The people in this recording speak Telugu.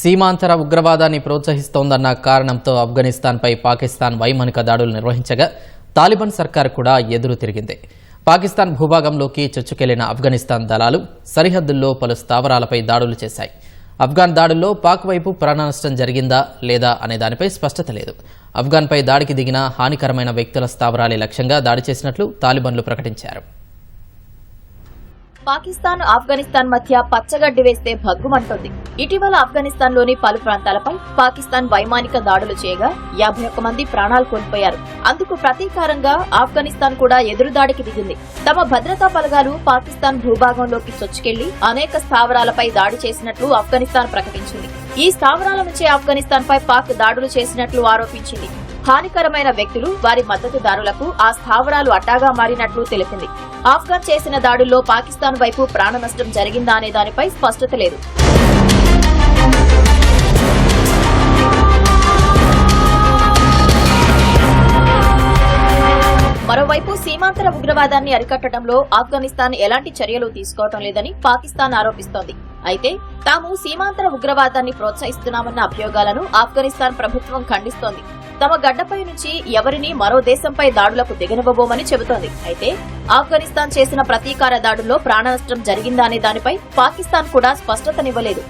సీమాంతర ఉగ్రవాదాన్ని ప్రోత్సహిస్తోందన్న కారణంతో ఆఫ్ఘనిస్తాన్పై పాకిస్తాన్ వైమానిక దాడులు నిర్వహించగా తాలిబాన్ సర్కార్ కూడా ఎదురు తిరిగింది. పాకిస్తాన్ భూభాగంలోకి చొచ్చుకెళ్ళిన ఆఫ్ఘనిస్తాన్ దళాలు సరిహద్దుల్లో పలు స్థావరాలపై దాడులు చేశాయి. ఆఫ్ఘాన్ దాడుల్లో పాక్ వైపు ప్రాణనష్టం జరిగిందా లేదా అనే దానిపై స్పష్టత లేదు. ఆఫ్ఘాన్పై దాడికి దిగిన హానికరమైన వ్యక్తుల స్థావరాలే లక్ష్యంగా దాడి చేసినట్లు తాలిబాన్లు ప్రకటించారు. పాకిస్తాన్ ఆఫ్ఘనిస్తాన్ మధ్య పచ్చగడ్డి వేస్తే భగ్గుమంటుంది. ఇటీవల ఆఫ్ఘనిస్తాన్లోని పలు ప్రాంతాలపై పాకిస్తాన్ వైమానిక దాడులు చేయగా యాభై ఒక్క మంది ప్రాణాలు కోల్పోయారు. అందుకు ప్రతీకారంగా ఆఫ్ఘనిస్తాన్ కూడా ఎదురుదాడికి దిగింది. తమ భద్రతా బలగాలు పాకిస్తాన్ భూభాగంలోకి చొచ్చుకెళ్ళి అనేక స్థావరాలపై దాడి చేసినట్లు ఆఫ్ఘనిస్తాన్ ప్రకటించింది. ఈ స్థావరాల నుంచే ఆఫ్ఘనిస్తాన్ పై పాక్ దాడులు చేసినట్లు ఆరోపించింది. హానికరమైన వ్యక్తులు వారి మద్దతుదారులకు ఆ స్థావరాలు అడ్డాగా మారినట్లు తెలిపింది ఆఫ్ఘన్ చేసిన దాడుల్లో పాకిస్తాన్ వైపు ప్రాణ నష్టం జరిగిందా అనే దానిపై స్పష్టత లేదు. మరోవైపు సీమాంతర ఉగ్రవాదాన్ని అరికట్టడంలో ఆఫ్ఘనిస్తాన్ ఎలాంటి చర్యలు తీసుకోవటం లేదని పాకిస్తాన్ ఆరోపిస్తోంది. అయితే తాము సీమాంతర ఉగ్రవాదాన్ని ప్రోత్సహిస్తున్నామన్న అభియోగాలను ఆఫ్ఘనిస్తాన్ ప్రభుత్వం ఖండిస్తోంది. తమ గడ్డపై నుంచి ఎవరిని మరో దేశంపై దాడులకు దిగనివ్వబోమని చెబుతోంది. అయితే ఆఫ్ఘనిస్తాన్ చేసిన ప్రతీకార దాడుల్లో ప్రాణనష్టం జరిగిందా అనే దానిపై పాకిస్తాన్ కూడా స్పష్టతనివ్వలేదు.